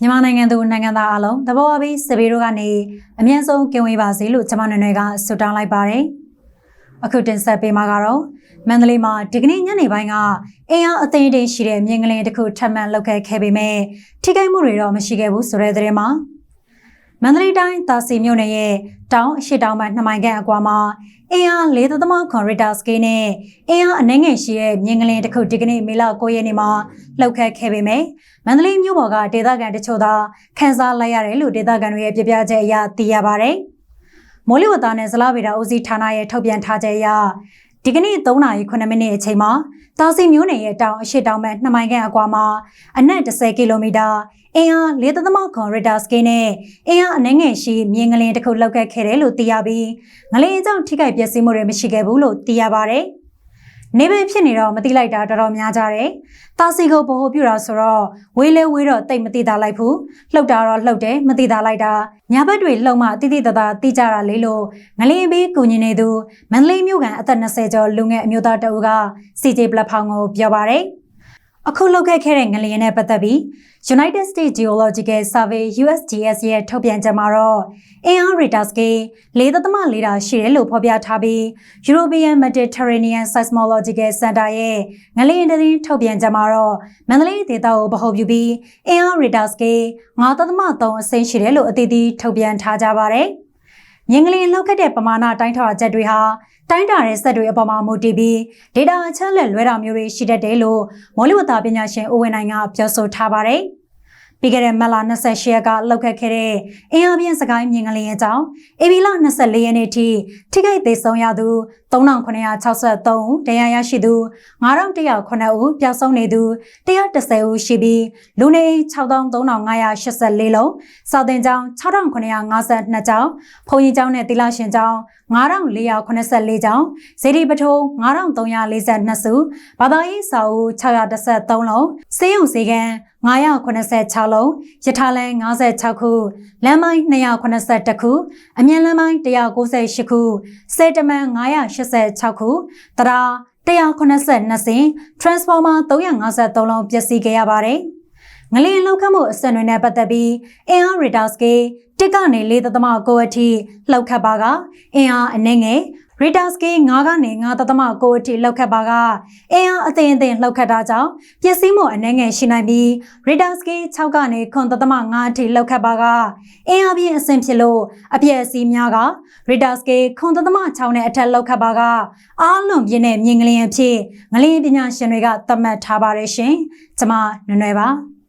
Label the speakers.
Speaker 1: မြန်မာနိုင်ငံသူနိုင်ငံသားအလုံးတဘောအပြီးစပီတို့ကနေအမြင့်ဆုံးကင်ဝေးပါစေလို့ကျွန်မနွယ်နွယ်ကဆုတောင်းလိုက်ပါတယ်။အခုတင်ဆက်ပေးမှာကတော့မန္တလေးမှာဒီကနေ့ညနေပိုင်းကအင်အားအသိအရှိတဲ့မြင်းကလေးတစ်ခုထပ်မံလောက်ခဲ့ခဲ့ပေမဲ့ထိခိုက်မှုတွေတော့မရှိခဲ့ဘူးဆိုတဲ့သတင်းမှာ မန္တလေးတိုင်းတာစီမြို့နယ်ရဲ့တောင်အရှိတောင်ဘက်2မိုင်ခန့်အကွာမှာအင်အား၄သမခွန်ရီတာစကေးနဲ့အင်အားအနှဲငယ်ရှိတဲ့မြင်းကလေးတစ်ခုဒီကနေ့မေလ9ရက်နေ့မှာလောက်ခဲ့ခဲ့ပေမဲ့မန္တလေးမြို့ပေါ်ကဒေသခံတချို့သာခန်းစားလိုက်ရတယ်လို့ဒေသခံတွေရဲ့ပြပြချက်အရသိရပါဗျ။မိုးလေဝသနဲ့ဇလဗေဒဦးစီးဌာနရဲ့ထုတ်ပြန်ထားချက်အရ ဒီကနေ့3နာရီ9မိနစ်အချိန်မှာတာစီမြို့နယ်ရဲ့တောင်အရှိတောင်ဘက်2မိုင်ခန့်အကွာမှာအနက်10ကီလိုမီတာအင်အား၄သမခွန်ရီတာစကေးနဲ့အင်အားအနှဲငယ်ရှိမြင်းငလင်တစ်ခုလောက်ခဲ့ခဲ့တယ်လို့သိရပြီးငလင်အကြောင်းထိခိုက်ပျက်စီးမှုတွေမရှိခဲ့ဘူးလို့သိရပါဗျ။ နေပဲဖြစ်နေတော့မတိလိုက်တာတော်တော်များကြတယ်။တာစီကိုဘ ਹੁ ပြူတာဆိုတော့ဝေးလဲဝေးတော့တိတ်မတိတာလိုက်ဘူး။လှုပ်တာတော့လှုပ်တယ်မတိတာလိုက်တာညာဘက်တွေလှုပ်မှတိတိတသာတိကြတာလေလို့ငလင်းဘေးကူညီနေသူမန္တလေးမြို့ကန်အသက်20ကျော်လူငယ်အမျိုးသားတအုပ်က CJ ပလက်ဖောင်ကိုပြောပါရယ်။ အခုလောက်ခဲ့ခဲ့တဲ့ငလျင်နဲ့ပတ်သက်ပြီး United States Geological Survey USGS ရဲ့ထုတ်ပြန်ချက်မှာတော့အင်အား radar scale 4.4တာရှိတယ်လို့ဖော်ပြထားပြီး European Mediterranean Seismological Center ရဲ့ငလျင်သတင်းထုတ်ပြန်ချက်မှာတော့မန္တလေးဒေသကိုဗဟိုပြုပြီးအင်အား radar scale 9.3အဆင့်ရှိတယ်လို့အသီးသီးထုတ်ပြန်ထားကြပါတယ်။ မြင်းကလေးလောက်ခဲ့တဲ့ပမာဏတိုင်းထွာချက်တွေဟာတိုင်းတာတဲ့စက်တွေအပေါ်မှာမူတည်ပြီး data အချက်လက်လွဲတာမျိုးတွေရှိတတ်တယ်လို့မော်လီဝတာပညာရှင်ဦးဝင်းနိုင်ကပြောဆိုထားပါတယ်။ ပြီးခဲ့တဲ့မတ်လ28ရက်ကလောက်ခတ်ခဲ့တဲ့အင်အားပြင်းစကိုင်းမြင်ကလေးရဲ့ကြောင့်အေဗီလ24ရက်နေ့ထိထိခိုက်သေးဆုံးရသူ3963ဦးတရားရရှိသူ9109ဦးပျောက်ဆုံးနေသူ130ဦးရှိပြီးလူနေ63,584လုံးစာသင်ကျောင်း6,952ကျောင်းဘုံကြီးကျောင်းနဲ့တိလရှင်ကျောင်း9484ကျောင်းဇေဒီပထုံ9342စုဘာသာရေးစာအုပ်613လုံးစေယုံစေကံ 986လုံးရထားလမ်း56ခုလမ်းမိုင်း282ခုအမြန်လမ်းမိုင်း198ခုစေတမန်986ခုတရာ182စင် transformer 353လုံးပျက်စီးခဲ့ရပါတယ်ငလျင်လောက်ခတ်မှုအစံတွေနဲ့ပတ်သက်ပြီးအင်အား radar scale တစ်ကနေ4.9အထိလောက်ခတ်ပါကအင်အားအနည်းငယ် Rita scale 9ကနေ9.9အထိလောက်ခတ်ပါကအင်အားအသင်အသင်လောက်ခတ်တာကြောင့်ပျက်စီးမှုအနည်းငယ်ရှိနိုင်ပြီး Rita scale 6ကနေ9.5အထိလောက်ခတ်ပါကအင်အားပြင်းအဆင့်ဖြစ်လို့အပျက်အစီးများက Rita scale 9.6နဲ့အထက်လောက်ခတ်ပါကအားလုံးပြင်းတဲ့မြင်ကလေးအဖြစ်ငလင်းပညာရှင်တွေကသတ်မှတ်ထားပါတယ်ရှင်။ကျွန်မနွယ်နွယ်ပါ။